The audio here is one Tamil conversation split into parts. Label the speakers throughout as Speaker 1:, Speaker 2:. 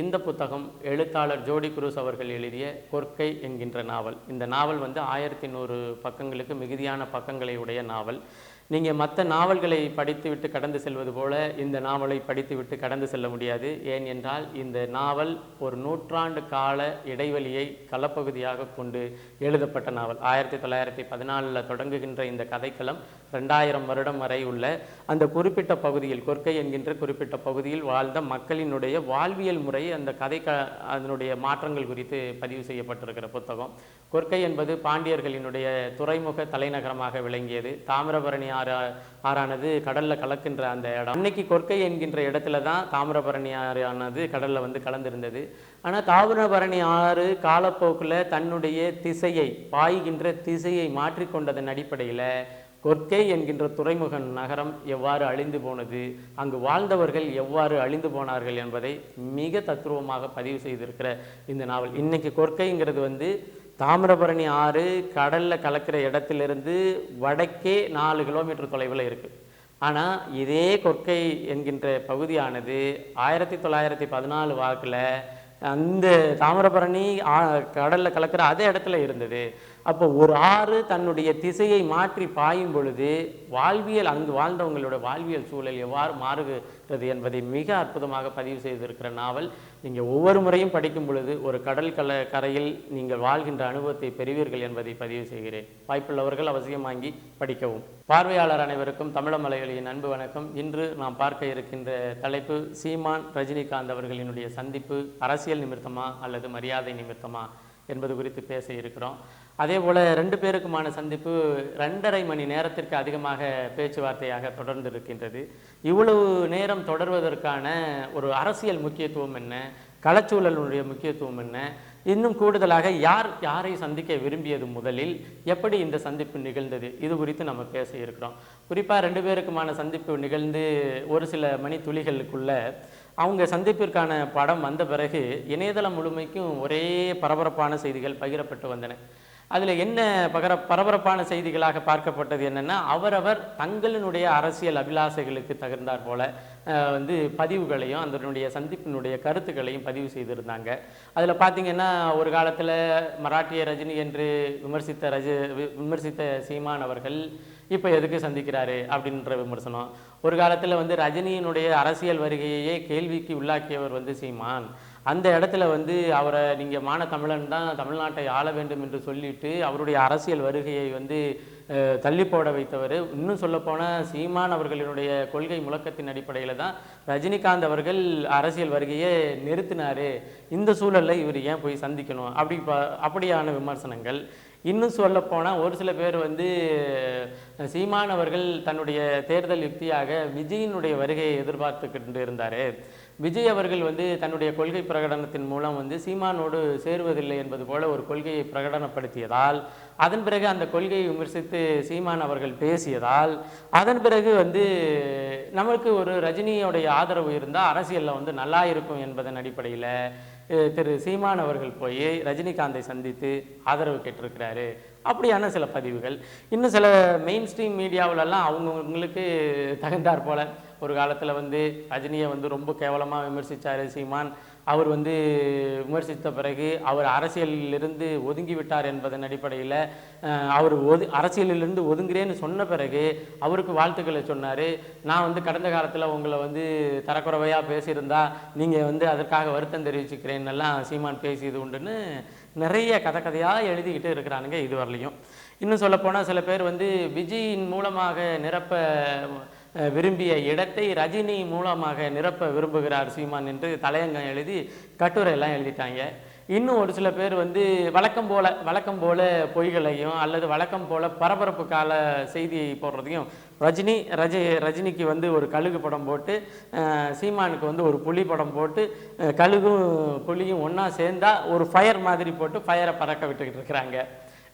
Speaker 1: இந்த புத்தகம் எழுத்தாளர் ஜோடி குரூஸ் அவர்கள் எழுதிய கொற்கை என்கின்ற நாவல். இந்த நாவல் வந்து ஆயிரத்தி நூறு பக்கங்களுக்கு மிகுதியான பக்கங்களை உடைய நாவல். நீங்கள் மற்ற நாவல்களை படித்துவிட்டு கடந்து செல்வது போல இந்த நாவலை படித்துவிட்டு கடந்து செல்ல முடியாது. ஏன் என்றால் இந்த நாவல் ஒரு நூற்றாண்டு கால இடைவெளியை களப்பகுதியாக கொண்டு எழுதப்பட்ட நாவல். ஆயிரத்தி தொள்ளாயிரத்தி பதினாலில் தொடங்குகின்ற இந்த கதைக்களம் ரெண்டாயிரம் வருடம் வரை உள்ள அந்த குறிப்பிட்ட பகுதியில் கொர்க்கை என்கின்ற குறிப்பிட்ட பகுதியில் வாழ்ந்த மக்களினுடைய வாழ்வியல் முறை அந்த கதை க அதனுடைய மாற்றங்கள் குறித்து பதிவு செய்யப்பட்டிருக்கிற புத்தகம். கொர்க்கை என்பது பாண்டியர்களினுடைய துறைமுக தலைநகரமாக விளங்கியது. தாமிரபரணி ஆறு ஆறானது கடல்ல கலக்கின்ற அந்த இடம். அன்னைக்கு கொற்கை என்கின்ற இடத்துல தான் தாமிரபரணி ஆறானது கடல்ல வந்து கலந்திருந்தது. ஆனால் தாமிரபரணி ஆறு காலப்போக்கில் தன்னுடைய திசையை பாய்கின்ற திசையை மாற்றிக்கொண்டதன் அடிப்படையில் கொற்கை என்கின்ற துறைமுக நகரம் எவ்வாறு அழிந்து போனது அங்கு வாழ்ந்தவர்கள் எவ்வாறு அழிந்து போனார்கள் என்பதை மிக தத்துருவமாக பதிவு செய்திருக்கிற இந்த நாவல். இன்னைக்கு கொற்கைங்கிறது வந்து தாமிரபரணி ஆறு கடலில் கலக்கிற இடத்திலிருந்து வடக்கே நாலு கிலோமீட்டர் தொலைவில் இருக்குது ஆனால் இதே கொற்கை என்கின்ற பகுதியானது ஆயிரத்தி தொள்ளாயிரத்தி பதினாலு வாக்கில் அந்த தாமிரபரணி ஆ- கலக்கிற அதே இடத்துல இருந்தது. அப்போ ஒரு ஆறு தன்னுடைய திசையை மாற்றி பாயும் பொழுது வாழ்வியல் அங்கு வாழ்ந்தவங்களோட வாழ்வியல் சூழல் எவ்வாறு மாறுகிறது என்பதை மிக அற்புதமாக பதிவு செய்திருக்கிற நாவல். நீங்கள் ஒவ்வொரு முறையும் படிக்கும் பொழுது ஒரு கடல் கல கரையில் நீங்கள் வாழ்கின்ற அனுபவத்தை பெறுவீர்கள் என்பதை பதிவு செய்கிறேன். வாய்ப்புள்ளவர்கள் அவசியம் வாங்கி படிக்கவும். பார்வையாளர் அனைவருக்கும் தமிழமலைகளின் அன்பு வணக்கம். இன்று நாம் பார்க்க இருக்கின்ற தலைப்பு சீமான் ரஜினிகாந்த் அவர்களினுடைய சந்திப்பு அரசியல் நிமித்தமா அல்லது மரியாதை நிமித்தமா என்பது குறித்து பேச இருக்கிறோம். அதே போல் ரெண்டு பேருக்குமான சந்திப்பு ரெண்டரை மணி நேரத்திற்கு அதிகமாக பேச்சுவார்த்தையாக தொடர்ந்து இருக்கின்றது இவ்வளவு நேரம் தொடர்வதற்கான ஒரு அரசியல் முக்கியத்துவம் என்ன? களச்சூழலுடைய முக்கியத்துவம் என்ன? இன்னும் கூடுதலாக யார் யாரை சந்திக்க விரும்பியது முதலில்? எப்படி இந்த சந்திப்பு நிகழ்ந்தது? இது குறித்து நம்ம பேச இருக்கிறோம். குறிப்பாக ரெண்டு பேருக்குமான சந்திப்பு நிகழ்ந்து ஒரு சில மணி துளிகளுக்குள்ள அவங்க சந்திப்பிற்கான படம் வந்த பிறகு இணையதளம் முழுமைக்கும் ஒரே பரபரப்பான செய்திகள் பகிரப்பட்டு வந்தன. அதில் என்ன பகர பரபரப்பான செய்திகளாக பார்க்கப்பட்டது என்னென்னா அவரவர் தங்களினுடைய அரசியல் அபிலாசைகளுக்கு தகுந்தார் போல வந்து பதிவுகளையும் அதனுடைய சந்திப்பினுடைய கருத்துக்களையும் பதிவு செய்திருந்தாங்க. அதில் பார்த்தீங்கன்னா ஒரு காலத்தில் மராட்டிய ரஜினி என்று விமர்சித்த ரஜ வி- விமர்சித்த சீமான் அவர்கள் இப்போ எதுக்கு சந்திக்கிறாரு அப்படின்ற விமர்சனம். ஒரு காலத்தில் வந்து ரஜினியினுடைய அரசியல் வருகையையே கேள்விக்கு உள்ளாக்கியவர் வந்து சீமான். அந்த இடத்துல வந்து அவரை நீங்கள் மான தமிழன் தான் தமிழ்நாட்டை ஆள வேண்டும் என்று சொல்லிட்டு அவருடைய அரசியல் வருகையை வந்து தள்ளி போட வைத்தவர். இன்னும் சொல்லப்போனால் சீமான் அவர்களினுடைய கொள்கை முழக்கத்தின் அடிப்படையில் தான் ரஜினிகாந்த் அவர்கள் அரசியல் வருகையை நிறுத்தினாரு. இந்த சூழலில் இவர் ஏன் போய் சந்திக்கணும்? அப்படி அப்படியான விமர்சனங்கள். இன்னும் சொல்லப்போனால் ஒரு சில பேர் வந்து சீமான் அவர்கள் தன்னுடைய தேர்தல் யுக்தியாக விஜயினுடைய வருகையை எதிர்பார்த்துக்கிட்டு இருந்தார் விஜய் அவர்கள் வந்து தன்னுடைய கொள்கை பிரகடனத்தின் மூலம் வந்து சீமானோடு சேருவதில்லை என்பது போல ஒரு கொள்கையை பிரகடனப்படுத்தியதால் அதன் பிறகு அந்த கொள்கையை விமர்சித்து சீமான் அவர்கள் பேசியதால் அதன் பிறகு வந்து நமக்கு ஒரு ரஜினியோடைய ஆதரவு இருந்தால் அரசியலில் வந்து நல்லா இருக்கும் என்பதன் அடிப்படையில் திரு சீமான் அவர்கள் போய் ரஜினிகாந்தை சந்தித்து ஆதரவு கேட்டிருக்கிறாரு. அப்படியான சில பதிவுகள். இன்னும் சில மெயின் ஸ்ட்ரீம் மீடியாவிலலாம் அவங்கவுங்களுக்கு தகுந்தாற் போல ஒரு காலத்தில் வந்து ரஜினியை வந்து ரொம்ப கேவலமாக விமர்சித்தார் சீமான். அவர் வந்து விமர்சித்த பிறகு அவர் அரசியலிலிருந்து ஒதுங்கி விட்டார் என்பதன் அடிப்படையில் அவர் ஒது அரசியலிலிருந்து ஒதுங்குறேன்னு சொன்ன பிறகு அவருக்கு வாழ்த்துக்களை சொன்னார். நான் வந்து கடந்த காலத்தில் உங்களை வந்து தரக்குறைவையாக பேசியிருந்தா நீங்கள் வந்து அதற்காக வருத்தம் தெரிவிச்சுக்கிறேன்னெல்லாம் சீமான் பேசியது உண்டுன்னு நிறைய கதை கதையாக எழுதிக்கிட்டு இருக்கிறானுங்க இது வரலையும் இன்னும் சொல்லப்போனால் சில பேர் வந்து விஜயின் மூலமாக நிரப்ப விரும்பிய இடத்தை ரஜினி மூலமாக நிரப்ப விரும்புகிறார் சீமான் என்று தலையங்கம் எழுதி கட்டுரையெல்லாம் எழுதிட்டாங்க. இன்னும் ஒரு சில பேர் வந்து வழக்கம் போல வழக்கம் போல பொய்களையும் அல்லது வழக்கம் போல பரபரப்பு கால செய்தியை போடுறதையும் ரஜினி ரஜ ரஜினிக்கு வந்து ஒரு கழுகு படம் போட்டு சீமானுக்கு வந்து ஒரு புலி படம் போட்டு கழுகும் புலியும் ஒன்றா சேர்ந்தா ஒரு ஃபயர் மாதிரி போட்டு ஃபயரை பறக்க விட்டுக்கிட்டு இருக்கிறாங்க.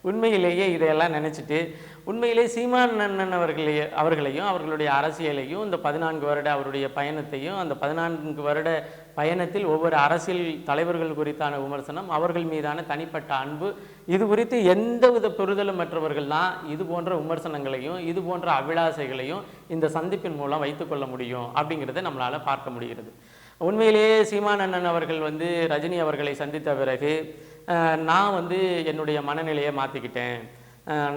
Speaker 1: உண்மையிலேயே இதையெல்லாம் நினச்சிட்டு உண்மையிலே சீமான் அண்ணன் அவர்களையே அவர்களையும் அவர்களுடைய அரசியலையும் இந்த பதினான்கு வருட அவருடைய பயணத்தையும் அந்த பதினான்கு வருட பயணத்தில் ஒவ்வொரு அரசியல் தலைவர்கள் குறித்தான விமர்சனம் அவர்கள் மீதான தனிப்பட்ட அன்பு இது குறித்து எந்தவித பெறுதலும் மற்றவர்கள் தான் இது போன்ற விமர்சனங்களையும் இது போன்ற அபிலாசைகளையும் இந்த சந்திப்பின் மூலம் வைத்துக்கொள்ள முடியும் அப்படிங்கிறத நம்மளால் பார்க்க முடிகிறது. உண்மையிலேயே சீமான் அண்ணன் அவர்கள் வந்து ரஜினி அவர்களை சந்தித்த பிறகு நான் வந்து என்னுடைய மனநிலையை மாற்றிக்கிட்டேன்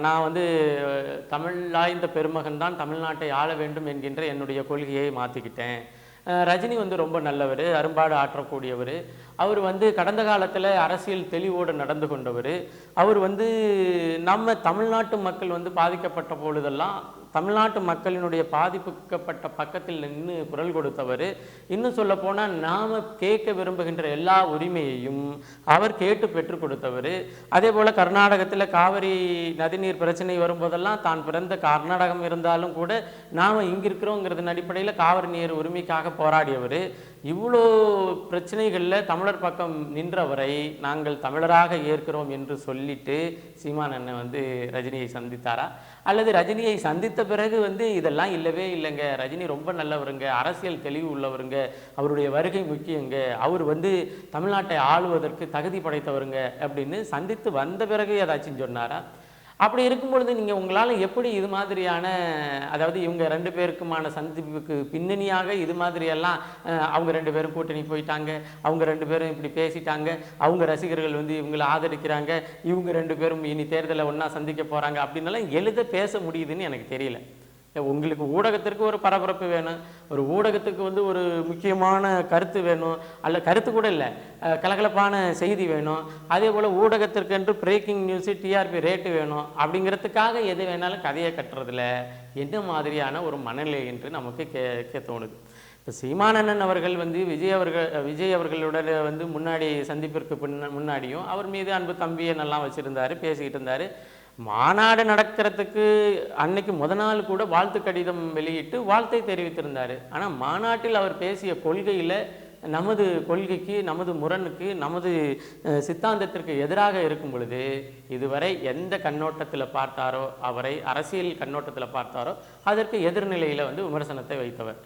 Speaker 1: நான் வந்து தமிழாய்ந்த பெருமகன் தான் தமிழ்நாட்டை ஆள வேண்டும் என்கின்ற என்னுடைய கொள்கையை மாற்றிக்கிட்டேன் ரஜினி வந்து ரொம்ப நல்லவர் அரும்பாடு ஆற்றக்கூடியவர். அவர் வந்து கடந்த காலத்தில் அரசியல் தெளிவோடு நடந்து கொண்டவர். அவர் வந்து நம்ம தமிழ்நாட்டு மக்கள் வந்து பாதிக்கப்பட்ட பொழுதெல்லாம் தமிழ்நாட்டு மக்களினுடைய பாதிப்புக்கப்பட்ட பக்கத்தில் நின்று குரல் கொடுத்தவர். இன்னும் சொல்ல போனால் நாம் கேட்க விரும்புகின்ற எல்லா உரிமையையும் அவர் கேட்டு பெற்றுக் கொடுத்தவர். அதே போல் கர்நாடகத்தில் காவிரி நதிநீர் பிரச்சனை வரும்போதெல்லாம் தான் பிறந்த கர்நாடகம் இருந்தாலும் கூட நாம் இங்கே இருக்கிறோங்கிறதன் அடிப்படையில் காவிரி நீர் உரிமைக்காக போராடியவர். இவ்வளோ பிரச்சனைகளில் தமிழர் பக்கம் நின்றவரை நாங்கள் தமிழராக ஏற்கிறோம் என்று சொல்லிட்டு சீமான் அண்ணன் வந்து ரஜினியை சந்தித்தாரா? அல்லது ரஜினியை சந்தித்த பிறகு வந்து இதெல்லாம் இல்லவே இல்லைங்க. ரஜினி ரொம்ப நல்லவருங்க. அரசியல் தெளிவு உள்ளவருங்க. அவருடைய வருகை முக்கியங்க. அவர் வந்து தமிழ்நாட்டை ஆளுவதற்கு தகுதி படைத்தவருங்க அப்படின்னு சந்தித்து வந்த பிறகு ஏதாச்சும் சொன்னாரா? அப்படி இருக்கும் பொழுது நீங்கள் உங்களால் எப்படி இது மாதிரியான அதாவது இவங்க ரெண்டு பேருக்குமான சந்திப்புக்கு பின்னணியாக இது மாதிரியெல்லாம் அவங்க ரெண்டு பேரும் கூட்டணி போயிட்டாங்க அவங்க ரெண்டு பேரும் இப்படி பேசிட்டாங்க அவங்க ரசிகர்கள் வந்து இவங்களை ஆதரிக்கிறாங்க இவங்க ரெண்டு பேரும் இனி தேர்தலை ஒன்றா சந்திக்க போகிறாங்க அப்படின்னாலாம் எழுத பேச முடியுதுன்னு எனக்கு தெரியல. உங்களுக்கு ஊடகத்திற்கு ஒரு பரபரப்பு வேணும். ஒரு ஊடகத்துக்கு வந்து ஒரு முக்கியமான கருத்து வேணும். அல்ல கருத்து கூட இல்லை. கலகலப்பான செய்தி வேணும். அதே போல் ஊடகத்திற்கென்று பிரேக்கிங் நியூஸு டிஆர்பி ரேட்டு வேணும். அப்படிங்கிறதுக்காக எது வேணாலும் கதையை கட்டுறதுல என்ன மாதிரியான ஒரு மனநிலை என்று நமக்கு கே கே தோணுது. இப்போ சீமானண்ணன் அவர்கள் வந்து விஜய் அவர்கள் விஜய் அவர்களுடன் வந்து முன்னாடி சந்திப்பிற்கு பின்ன முன்னாடியும் அவர் மீது அன்பு தம்பியை நல்லா வச்சுருந்தாரு பேசிக்கிட்டு இருந்தார். மாநாடு நடக்கிறதுக்கு அன்னைக்கு முத நாள் கூட வாழ்த்து கடிதம் வெளியிட்டு வாழ்த்தை தெரிவித்திருந்தார். ஆனால் மாநாட்டில் அவர் பேசிய கொள்கையில் நமது கொள்கைக்கு நமது முரணுக்கு நமது சித்தாந்தத்திற்கு எதிராக இருக்கும் பொழுது இதுவரை எந்த கண்ணோட்டத்தில் பார்த்தாரோ அவரை அரசியல் கண்ணோட்டத்தில் பார்த்தாரோ அதற்கு எதிர்நிலையில் வந்து விமர்சனத்தை வைத்தவர்.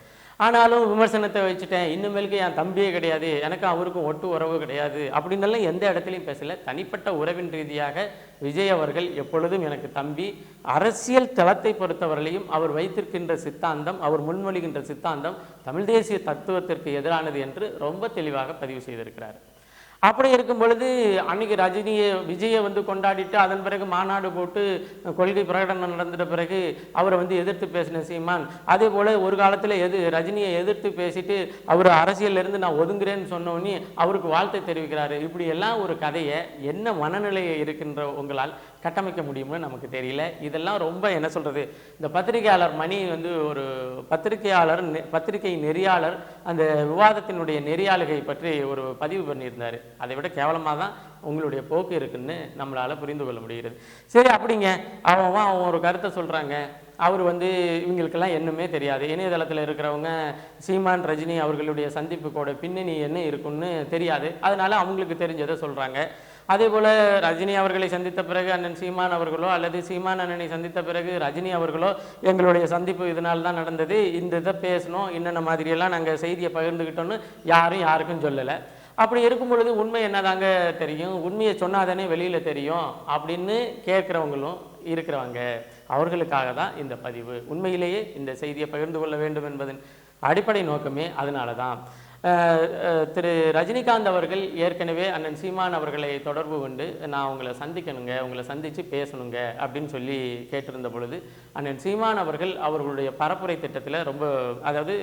Speaker 1: ஆனாலும் விமர்சனத்தை வச்சுட்டேன். இன்னுமேலுக்கு என் தம்பியே கிடையாது. எனக்கு அவருக்கும் ஒட்டு உறவு கிடையாது. அப்படின்னெல்லாம் எந்த இடத்துலையும் பேசல. தனிப்பட்ட உறவின் ரீதியாக விஜய் அவர்கள் எப்பொழுதும் எனக்கு தம்பி. அரசியல் தளத்தை பொறுத்தவரையிலையும் அவர் வைத்திருக்கின்ற சித்தாந்தம் அவர் முன்மொழிகின்ற சித்தாந்தம் தமிழ் தேசிய தத்துவத்திற்கு எதிரானது என்று ரொம்ப தெளிவாக பதிவு செய்திருக்கிறார். அப்படி இருக்கும் பொழுது அன்னைக்கு ரஜினியை விஜயை வந்து கொண்டாடிட்டு அதன் பிறகு மாநாடு போட்டு கொள்கை பிரகடனம் நடந்துட்ட பிறகு அவரை வந்து எதிர்த்து பேசின சீமான். அதே போல் ஒரு காலத்தில் எது ரஜினியை எதிர்த்து பேசிட்டு அவர் அரசியலிருந்து நான் ஒதுங்குறேன்னு சொன்னோன்னே அவருக்கு வாழ்த்தை தெரிவிக்கிறாரு. இப்படி எல்லாம் ஒரு கதையை என்ன மனநிலையை இருக்கின்ற உங்களால் கட்டமைக்க முடியும்னு நமக்கு தெரியல. இதெல்லாம் ரொம்ப என்ன சொல்கிறது இந்த பத்திரிகையாளர் மணி வந்து ஒரு பத்திரிகையாளர் நெ- பத்திரிகை நெறியாளர் அந்த விவாதத்தினுடைய நெறியாளுகை பற்றி ஒரு பதிவு பண்ணியிருந்தார். அதை விட கேவலமாக தான் உங்களுடைய போக்கு இருக்குன்னு நம்மளால் புரிந்து கொள்ள முடிகிறது. சரி அப்படிங்க. அவன் அவன் ஒரு கருத்தை சொல்கிறாங்க அவர் வந்து இவங்களுக்கெல்லாம் என்னமே தெரியாது. இணையதளத்தில் இருக்கிறவங்க சீமான் ரஜினி அவர்களுடைய சந்திப்புக்கோட பின்னணி என்ன இருக்குன்னு தெரியாது. அதனால் அவங்களுக்கு தெரிஞ்சதை சொல்கிறாங்க அதே போல் ரஜினி அவர்களை சந்தித்த பிறகு அண்ணன் சீமான் அவர்களோ அல்லது சீமான் அண்ணனை சந்தித்த பிறகு ரஜினி அவர்களோ எங்களுடைய சந்திப்பு இதனால் தான் நடந்தது. இந்த இதை பேசணும் என்னென்ன மாதிரியெல்லாம் நாங்கள் செய்தியை பகிர்ந்துக்கிட்டோன்னு யாரும் யாருக்கும் சொல்லலை. அப்படி இருக்கும் பொழுது உண்மை என்னதாங்க தெரியும்? உண்மையை சொன்னாதானே வெளியில் தெரியும் அப்படின்னு கேட்குறவங்களும் இருக்கிறவங்க. அவர்களுக்காக தான் இந்த பதிவு. உண்மையிலேயே இந்த செய்தியை பகிர்ந்து கொள்ள வேண்டும் என்பதன் அடிப்படை நோக்கமே அதனால தான் திரு ரஜினிகாந்த் அவர்கள் ஏற்கனவே அண்ணன் சீமான் அவர்களை தொடர்பு கொண்டு நான் உங்களை சந்திக்கணுங்க உங்களை சந்தித்து பேசணுங்க அப்படின்னு சொல்லி கேட்டிருந்த பொழுது அண்ணன் சீமான் அவர்கள் அவர்களுடைய பரப்புரை திட்டத்தில் ரொம்ப அதாவது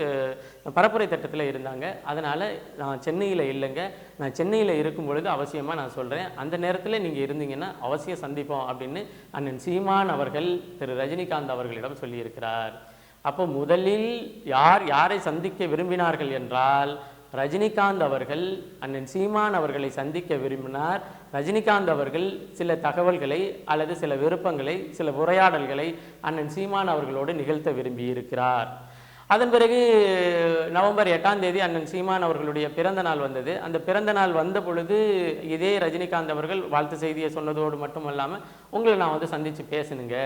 Speaker 1: பரப்புரை திட்டத்தில் இருந்தாங்க. அதனால் நான் சென்னையில் இல்லைங்க. நான் சென்னையில் இருக்கும் பொழுது அவசியமாக நான் சொல்கிறேன் அந்த நேரத்தில் நீங்கள் இருந்தீங்கன்னா அவசியம் சந்திப்போம் அப்படின்னு அண்ணன் சீமான் அவர்கள் திரு ரஜினிகாந்த் அவர்களிடம் சொல்லியிருக்கிறார். அப்போ முதலில் யார் யாரை சந்திக்க விரும்பினார்கள் என்றால் ரஜினிகாந்த் அவர்கள் அண்ணன் சீமான் அவர்களை சந்திக்க விரும்பினார். ரஜினிகாந்த் அவர்கள் சில தகவல்களை அல்லது சில விருப்பங்களை சில உரையாடல்களை அண்ணன் சீமான் அவர்களோடு நிகழ்த்த விரும்பியிருக்கிறார். அதன் பிறகு நவம்பர் எட்டாம் தேதி அண்ணன் சீமான் அவர்களுடைய பிறந்த நாள் வந்தது. அந்த பிறந்த நாள் வந்த பொழுது இதே ரஜினிகாந்த் அவர்கள் வாழ்த்து செய்தியை சொன்னதோடு மட்டும் இல்லாமல் உங்களை நான் வந்து சந்தித்து பேசணுங்க.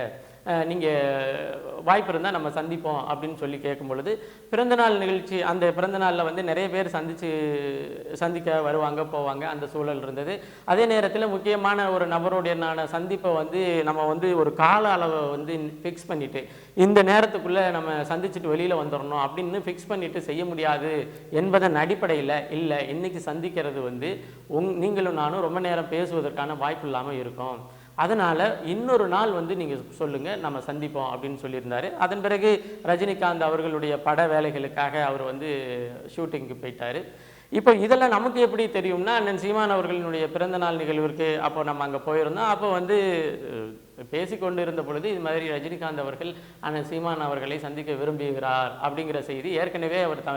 Speaker 1: நீங்கள் வாய்ப்பு இருந்தால் நம்ம சந்திப்போம் அப்படின்னு சொல்லி கேட்கும் பொழுது பிறந்தநாள் நிகழ்ச்சி அந்த பிறந்தநாளில் வந்து நிறைய பேர் சந்தித்து சந்திக்க வருவாங்க போவாங்க அந்த சூழல் இருந்தது. அதே நேரத்தில் முக்கியமான ஒரு நபருடையனான சந்திப்பை வந்து நம்ம வந்து ஒரு கால அளவை வந்து ஃபிக்ஸ் பண்ணிவிட்டு இந்த நேரத்துக்குள்ளே நம்ம சந்திச்சுட்டு வெளியில் வந்துடணும் அப்படின்னு ஃபிக்ஸ் பண்ணிவிட்டு செய்ய முடியாது என்பதன் அடிப்படையில் இல்லை இன்றைக்கி சந்திக்கிறது வந்து உங் நீங்களும் நானும் ரொம்ப நேரம் பேசுவதற்கான வாய்ப்பு இல்லாமல் இருக்கும். அதனால் இன்னொரு நாள் வந்து நீங்கள் சொல்லுங்கள் நம்ம சந்திப்போம் அப்படின்னு சொல்லியிருந்தார். அதன் பிறகு ரஜினிகாந்த் அவர்களுடைய பட வேலைகளுக்காக அவர் வந்து ஷூட்டிங்க்கு போயிட்டார். இப்போ இதெல்லாம் நமக்கு எப்படி தெரியும்னா அண்ணன் சீமான் அவர்களினுடைய பிறந்தநாள் நிகழ்விற்கு அப்போ நம்ம அங்கே போயிருந்தோம். அப்போ வந்து பேசிக்கொண்டு இருந்த பொழுது இது மாதிரி ரஜினிகாந்த் அவர்கள் அண்ணன் சீமான் அவர்களை சந்திக்க விரும்புகிறார் அப்படிங்கிற செய்தி ஏற்கனவே அவர் த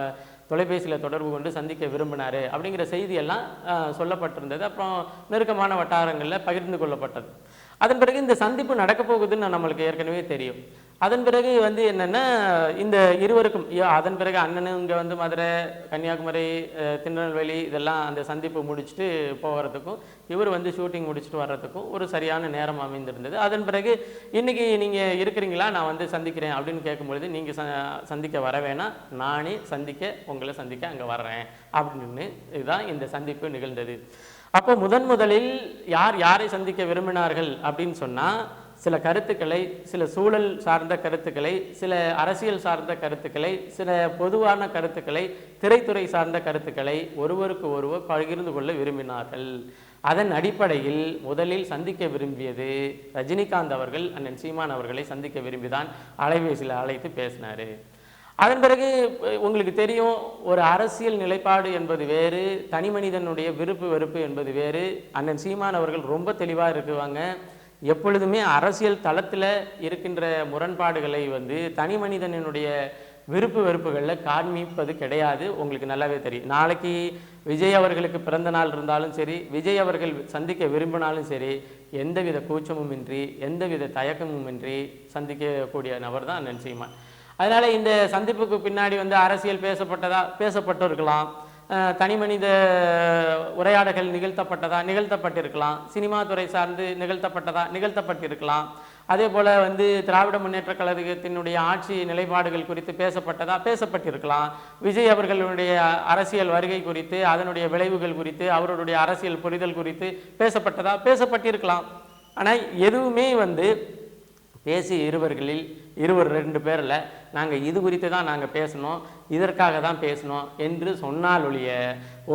Speaker 1: தொலைபேசியில் தொடர்பு கொண்டு சந்திக்க விரும்பினார் அப்படிங்கிற செய்தியெல்லாம் சொல்லப்பட்டிருந்தது. அப்புறம் நெருக்கமான வட்டாரங்களில் பகிர்ந்து கொள்ளப்பட்டது. அதன் பிறகு இந்த சந்திப்பு நடக்க போகுதுன்னு நம்மளுக்கு ஏற்கனவே தெரியும். அதன் பிறகு வந்து என்னென்னா இந்த இருவருக்கும் அதன் பிறகு அண்ணனும் இங்கே வந்து மதுரை கன்னியாகுமரி திருநெல்வேலி இதெல்லாம் அந்த சந்திப்பு முடிச்சுட்டு போகிறதுக்கும் இவர் வந்து ஷூட்டிங் முடிச்சுட்டு வர்றதுக்கும் ஒரு சரியான நேரம் அமைந்திருந்தது. அதன் பிறகு இன்றைக்கி நீங்கள் இருக்கிறீங்களா? நான் வந்து சந்திக்கிறேன் அப்படின்னு கேட்கும்பொழுது நீங்கள் ச சந்திக்க வர வேணாம். நானே சந்திக்க உங்களை சந்திக்க அங்கே வர்றேன். அப்படின்னு இதுதான் இந்த சந்திப்பு நிகழ்ந்தது. அப்போ முதன் முதலில் யார் யாரை சந்திக்க விரும்பினார்கள் அப்படின்னு சொன்னால் சில கருத்துக்களை சில சூழல் சார்ந்த கருத்துக்களை சில அரசியல் சார்ந்த கருத்துக்களை சில பொதுவான கருத்துக்களை திரைத்துறை சார்ந்த கருத்துக்களை ஒருவருக்கு ஒருவர் பகிர்ந்து கொள்ள விரும்பினார்கள். அதன் அடிப்படையில் முதலில் சந்திக்க விரும்பியது ரஜினிகாந்த் அவர்கள் அண்ணன் சீமான் அவர்களை சந்திக்க விரும்பிதான் அலைபேசியில் அழைத்து பேசினார். அதன் பிறகு உங்களுக்கு தெரியும் ஒரு அரசியல் நிலைப்பாடு என்பது வேறு தனி மனிதனுடைய விருப்பு வெறுப்பு என்பது வேறு. அண்ணன் சீமான் அவர்கள் ரொம்ப தெளிவாக இருக்குவாங்க. எப்பொழுதுமே அரசியல் தளத்தில் இருக்கின்ற முரண்பாடுகளை வந்து தனி மனிதனினுடைய விருப்பு வெறுப்புகளில் காண்மிப்பது கிடையாது. உங்களுக்கு நல்லாவே தெரியும். நாளைக்கு விஜய் அவர்களுக்கு பிறந்த நாள் இருந்தாலும் சரி விஜய் அவர்கள் சந்திக்க விரும்பினாலும் சரி எந்தவித கூச்சமும் இன்றி எந்தவித தயக்கமும் இன்றி சந்திக்கக்கூடிய நபர் தான் அண்ணன் சீமான். அதனால இந்த சந்திப்புக்கு பின்னாடி வந்து அரசியல் பேசப்பட்டதா பேசப்பட்டிருக்கலாம். இருக்கலாம் தனி மனித உரையாடல்கள் நிகழ்த்தப்பட்டதா நிகழ்த்தப்பட்டிருக்கலாம். சினிமா துறை சார்ந்து நிகழ்த்தப்பட்டதா நிகழ்த்தப்பட்டிருக்கலாம். அதே போல் வந்து திராவிட முன்னேற்ற கழகத்தினுடைய ஆட்சி நிலைப்பாடுகள் குறித்து பேசப்பட்டதா பேசப்பட்டிருக்கலாம். விஜய் அவர்களுடைய அரசியல் வருகை குறித்து அதனுடைய விளைவுகள் குறித்து அவருடைய அரசியல் புரிதல் குறித்து பேசப்பட்டதா பேசப்பட்டிருக்கலாம். ஆனால் எதுவுமே வந்து பேசிய இருவர்களில் இருவர் ரெண்டு பேரில் நாங்கள் இது குறித்து தான் நாங்கள் பேசணும் இதற்காக தான் பேசணும் என்று சொன்னால் ஒழிய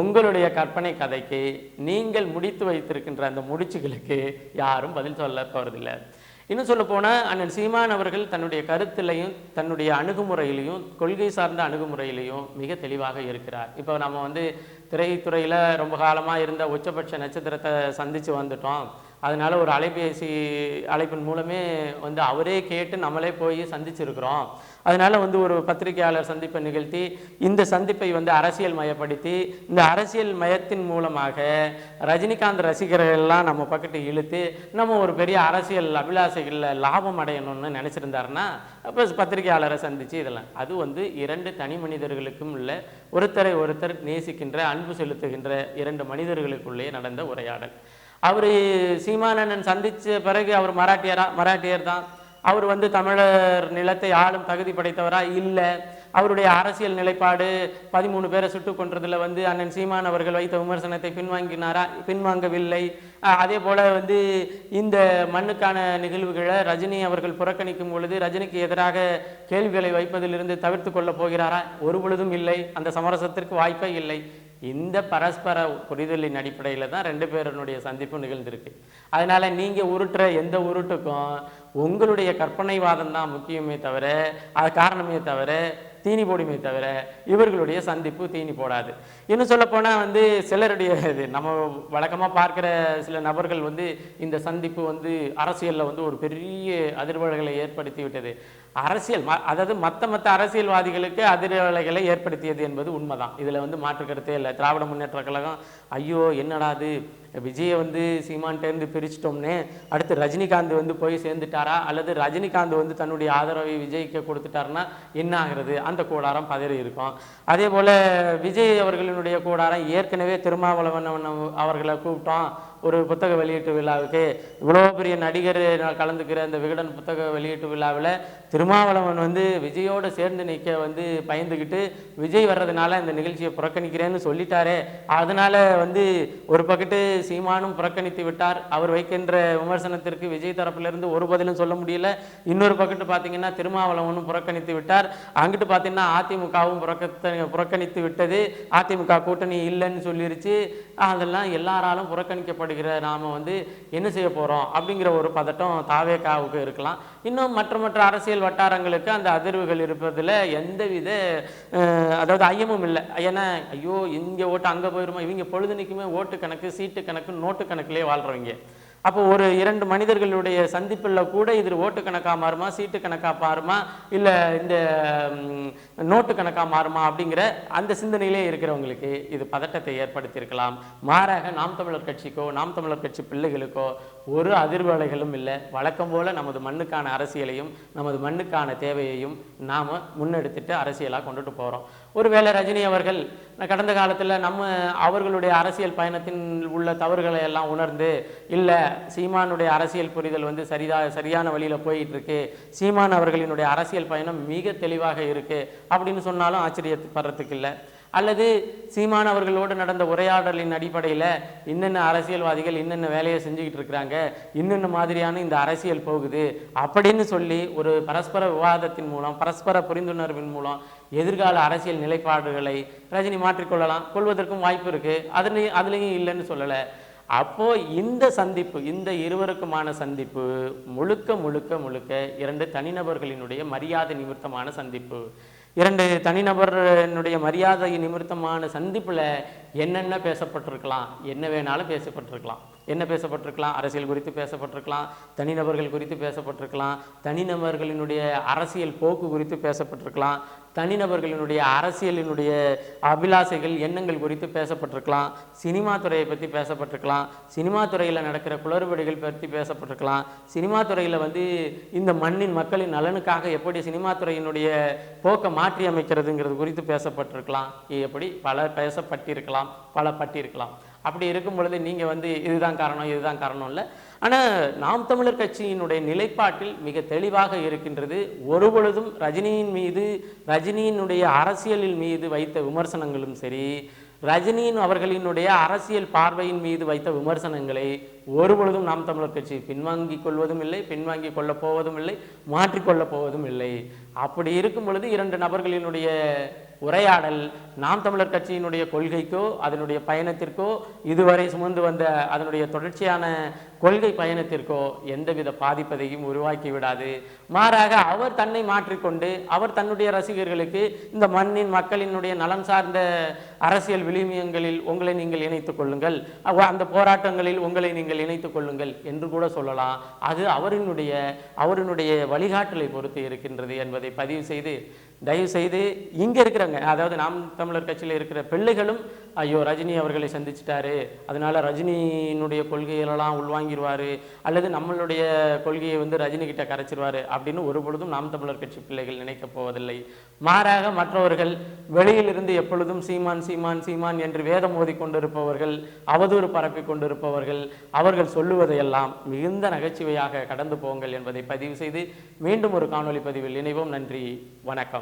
Speaker 1: உங்களுடைய கற்பனை கதைக்கு நீங்கள் முடித்து வைத்திருக்கின்ற அந்த முடிச்சுகளுக்கு யாரும் பதில் சொல்ல போகிறதில்ல இன்னும் சொல்ல போனால் அண்ணன் சீமான் அவர்கள் தன்னுடைய கருத்திலையும் தன்னுடைய அணுகுமுறையிலையும் கொள்கை சார்ந்த அணுகுமுறையிலையும் மிக தெளிவாக இருக்கிறார். இப்போ நம்ம வந்து திரைத்துறையில் ரொம்ப காலமாக இருந்த உச்சபட்ச நட்சத்திரத்தை சந்தித்து வந்துட்டோம். அதனால் ஒரு அலைபேசி அழைப்பின் மூலமே வந்து அவரே கேட்டு நம்மளே போய் சந்திச்சிருக்கிறோம். அதனால் வந்து ஒரு பத்திரிகையாளர் சந்திப்பை நிகழ்த்தி இந்த சந்திப்பை வந்து அரசியல் மயப்படுத்தி இந்த அரசியல் மயத்தின் மூலமாக ரஜினிகாந்த் ரசிகர்கள் எல்லாம் நம்ம பக்கத்து இழுத்து நம்ம ஒரு பெரிய அரசியல் அபிலாசைகளில் லாபம் அடையணும்னு நினச்சிருந்தாருன்னா அப்போ பத்திரிகையாளரை சந்தித்து இதெல்லாம். அது வந்து இரண்டு தனி மனிதர்களுக்கும் உள்ள ஒருத்தரை ஒருத்தர் நேசிக்கின்ற அன்பு செலுத்துகின்ற இரண்டு மனிதர்களுக்குள்ளே நடந்த உரையாடல். அவர் சீமானந்தன் சந்தித்த பிறகு அவர் மராட்டியரா மராட்டியர் தான் அவர் வந்து தமிழர் நிலத்தை ஆளும் தகுதி படைத்தவரா? இல்லை. அவருடைய அரசியல் நிலைப்பாடு பதிமூணு பேரை சுட்டு கொன்றதில் வந்து அண்ணன் சீமான் அவர்கள் வைத்த விமர்சனத்தை பின்வாங்கினாரா? பின்வாங்கவில்லை. அதே போல் வந்து இந்த மண்ணுக்கான நிகழ்வுகளை ரஜினி அவர்கள் புறக்கணிக்கும் பொழுது ரஜினிக்கு எதிராக கேள்விகளை வைப்பதிலிருந்து தவிர்த்து கொள்ளப் போகிறாரா? ஒரு பொழுதும் இல்லை. அந்த சமரசத்திற்கு வாய்ப்பே இல்லை. இந்த பரஸ்பர புரிதலின் அடிப்படையில் தான் ரெண்டு பேருனுடைய சந்திப்பு நிகழ்ந்திருக்கு. அதனால் நீங்கள் உருட்டுற எந்த உருட்டுக்கும் உங்களுடைய கற்பனைவாதம் தான் முக்கியமே தவிர அது காரணமே தவிர தீனி போடுமே தவிர இவர்களுடைய சந்திப்பு தீனி போடாது. இன்னும் சொல்லப்போனால் வந்து சிலருடைய இது நம்ம வழக்கமாக பார்க்கிற சில நபர்கள் வந்து இந்த சந்திப்பு வந்து அரசியலில் வந்து ஒரு பெரிய அதிர்வலைகளை ஏற்படுத்தி விட்டது. அரசியல் ம- அதாவது மற்ற மற்ற அரசியல்வாதிகளுக்கு அதிர்வலைகளை ஏற்படுத்தியது என்பது உண்மைதான். இதில் வந்து மாற்றுக்கருத்தே இல்லை. திராவிட முன்னேற்ற கழகம் ஐயோ என்னடா இது? விஜயை வந்து சீமான்ட்டேருந்து பிரிச்சிட்டோம்னே அடுத்து ரஜினிகாந்த் வந்து போய் சேர்ந்துட்டாரா? அல்லது ரஜினிகாந்த் வந்து தன்னுடைய ஆதரவை விஜய்க்கு கொடுத்துட்டாருன்னா என்ன ஆகிறது? அந்த கூடாரம் பதறி இருக்கும். அதே போல் விஜய் அவர்களினுடைய கூடாரம் ஏற்கனவே திருமாவளவன் அவர்களை கூப்பிட்டோம். ஒரு புத்தக வெளியீட்டு விழாவுக்கு இவ்வளோ பெரிய நடிகர் நான் கலந்துக்கிற இந்த விகடன் புத்தக வெளியீட்டு விழாவில் திருமாவளவன் வந்து விஜயோடு சேர்ந்து நிற்க வந்து பயந்துக்கிட்டு விஜய் வர்றதுனால இந்த நிகழ்ச்சியை புறக்கணிக்கிறேன்னு சொல்லிட்டாரே. அதனால் வந்து ஒரு பக்கத்து சீமானும் புறக்கணித்து விட்டார். அவர் வைக்கின்ற விமர்சனத்திற்கு விஜய் தரப்பிலிருந்து ஒரு பதிலும் சொல்ல முடியல. இன்னொரு பக்கத்து பார்த்தீங்கன்னா திருமாவளவனும் புறக்கணித்து விட்டார். அங்கிட்டு பார்த்தீங்கன்னா அதிமுகவும் புறக்கத்த புறக்கணித்து விட்டது. அதிமுக கூட்டணி இல்லைன்னு சொல்லிருச்சு. அதெல்லாம் எல்லாராலும் கஷ்டப்படுகிற நாம் வந்து என்ன செய்ய போகிறோம் அப்படிங்கிற ஒரு பதட்டம் தாவேக்காவுக்கு இருக்கலாம். இன்னும் மற்ற மற்ற அரசியல் வட்டாரங்களுக்கு அந்த அதிர்வுகள் இருப்பதில் எந்தவித அதாவது ஐயமும் இல்லை. ஏன்னா ஐயோ இங்கே ஓட்டு அங்கே போயிருமா? இவங்க பொழுதுனைக்குமே ஓட்டு கணக்கு சீட்டு கணக்கு நோட்டு கணக்குலேயே வாழ்றவங்க. அப்போ ஒரு இரண்டு மனிதர்களுடைய சந்திப்பில் கூட இது ஓட்டு கணக்கா மாறுமா சீட்டு கணக்கா மாறுமா இல்லை இந்த நோட்டு கணக்கா மாறுமா அப்படிங்கிற அந்த சிந்தனையிலே இருக்கிறவங்களுக்கு இது பதட்டத்தை ஏற்படுத்தியிருக்கலாம். மாறாக நாம் தமிழர் கட்சிக்கோ நாம் தமிழர் கட்சி பிள்ளைகளுக்கோ ஒரு அதிர்வலைகளும் இல்லை. வழக்கம் போல் நமது மண்ணுக்கான அரசியலையும் நமது மண்ணுக்கான தேவையையும் நாம் முன்னெடுத்துட்டு அரசியலாக கொண்டுட்டு போகிறோம் ஒருவேளை ரஜினி அவர்கள் கடந்த காலத்தில் நம்ம அவர்களுடைய அரசியல் பயணத்தின் உள்ள தவறுகளை எல்லாம் உணர்ந்து இல்லை சீமானுடைய அரசியல் புரிதல் வந்து சரிதா சரியான வழியில் போயிட்டுருக்கு சீமான் அவர்களினுடைய அரசியல் பயணம் மிக தெளிவாக இருக்குது அப்படின்னு சொன்னாலும் ஆச்சரியப்படுறதுக்கு இல்லை. அல்லது சீமான் அவர்களோடு நடந்த உரையாடலின் அடிப்படையில் இன்னென்ன அரசியல்வாதிகள் இன்னென்ன வேலையை செஞ்சுக்கிட்டு இருக்கிறாங்க இன்னென்ன மாதிரியான இந்த அரசியல் போகுது அப்படின்னு சொல்லி ஒரு பரஸ்பர விவாதத்தின் மூலம் பரஸ்பர புரிந்துணர்வின் மூலம் எதிர்கால அரசியல் நிலைப்பாடுகளை ரஜினி மாற்றிக்கொள்ளலாம் கொள்வதற்கும் வாய்ப்பு இருக்கு. அதுலேயும் அதுலேயும் இல்லைன்னு சொல்லலை. அப்போ இந்த சந்திப்பு இந்த இருவருக்குமான சந்திப்பு முழுக்க முழுக்க முழுக்க இரண்டு தனிநபர்களினுடைய மரியாதை நிமித்தமான சந்திப்பு. இரண்டு தனிநபரினுடைய மரியாதை நிமித்தமான சந்திப்பில் என்னென்ன பேசப்பட்டிருக்கலாம் என்ன வேணாலும் பேசப்பட்டிருக்கலாம். என்ன பேசப்பட்டிருக்கலாம்? அரசியல் குறித்து பேசப்பட்டிருக்கலாம் தனிநபர்கள் குறித்து பேசப்பட்டிருக்கலாம் தனிநபர்களினுடைய அரசியல் போக்கு குறித்து பேசப்பட்டிருக்கலாம் தனிநபர்களினுடைய அரசியலினுடைய அபிலாசைகள் எண்ணங்கள் குறித்து பேசப்பட்டிருக்கலாம் சினிமா துறையை பற்றி பேசப்பட்டிருக்கலாம் சினிமா துறையில் நடக்கிற குளறுபடிகள் பற்றி பேசப்பட்டிருக்கலாம் சினிமா துறையில் வந்து இந்த மண்ணின் மக்களின் நலனுக்காக எப்படி சினிமா துறையினுடைய போக்கை மாற்றி அமைக்கிறதுங்கிறது குறித்து பேசப்பட்டிருக்கலாம். எப்படி பல பேசப்பட்டிருக்கலாம். பல பட்டிருக்கலாம் அப்படி இருக்கும் பொழுது நீங்கள் வந்து இதுதான் காரணம் இதுதான் காரணம் இல்லை. ஆனால் நாம் தமிழர் கட்சியினுடைய நிலைப்பாட்டில் மிக தெளிவாக இருக்கின்றது ஒரு பொழுதும் ரஜினியின் மீது ரஜினியினுடைய அரசியலில் மீது வைத்த விமர்சனங்களும் சரி ரஜினியின் அவர்களினுடைய அரசியல் பார்வையின் மீது வைத்த விமர்சனங்களை ஒரு பொழுதும் நாம் தமிழர் கட்சி பின்வாங்கிக் கொள்வதும் இல்லை பின்வாங்கிக் கொள்ளப் போவதும் இல்லை மாற்றிக்கொள்ளப் போவதும் இல்லை. அப்படி இருக்கும் பொழுது இரண்டு நபர்களினுடைய உரையாடல் நாம் தமிழர் கட்சியினுடைய கொள்கைக்கோ அதனுடைய பயணத்திற்கோ இதுவரை சுமந்து வந்த அதனுடைய தொடர்ச்சியான கொள்கை பயணத்திற்கோ எந்தவித பாதிப்பதையும் உருவாக்கி விடாது. மாறாக அவர் தன்னை மாற்றிக்கொண்டு அவர் தன்னுடைய ரசிகர்களுக்கு இந்த மண்ணின் மக்களினுடைய நலன் சார்ந்த அரசியல் விளிமியங்களில் உங்களை நீங்கள் இணைத்துக் கொள்ளுங்கள். அந்த போராட்டங்களில் உங்களை நீங்கள் இணைத்துக் கொள்ளுங்கள் என்று கூட சொல்லலாம். அது அவரினுடைய அவரினுடைய வழிகாட்டலை பொறுத்து இருக்கின்றது என்பதை பதிவு செய்து தயவு செய்து இங்கே இருக்கிறவங்க அதாவது நாம் தமிழர் கட்சியில் இருக்கிற பிள்ளைகளும் ஐயோ ரஜினி அவர்களை சந்திச்சிட்டாரு. அதனால ரஜினியினுடைய கொள்கைகளெல்லாம் உள்வாங்கிடுவார் அல்லது நம்மளுடைய கொள்கையை வந்து ரஜினி கிட்ட கரைச்சிருவாரு அப்படின்னு ஒரு பொழுதும் நாம் தமிழர் கட்சி பிள்ளைகள் நினைக்கப் போவதில்லை. மாறாக மற்றவர்கள் வெளியிலிருந்து எப்பொழுதும் சீமான் சீமான் சீமான் என்று வேதம் ஓதி கொண்டிருப்பவர்கள் அவதூறு பரப்பி கொண்டிருப்பவர்கள் அவர்கள் சொல்லுவதையெல்லாம் மிகுந்த நகைச்சுவையாக கடந்து போங்கள் என்பதை பதிவு செய்து மீண்டும் ஒரு காணொளி பதிவில் இணைவோம். நன்றி வணக்கம்.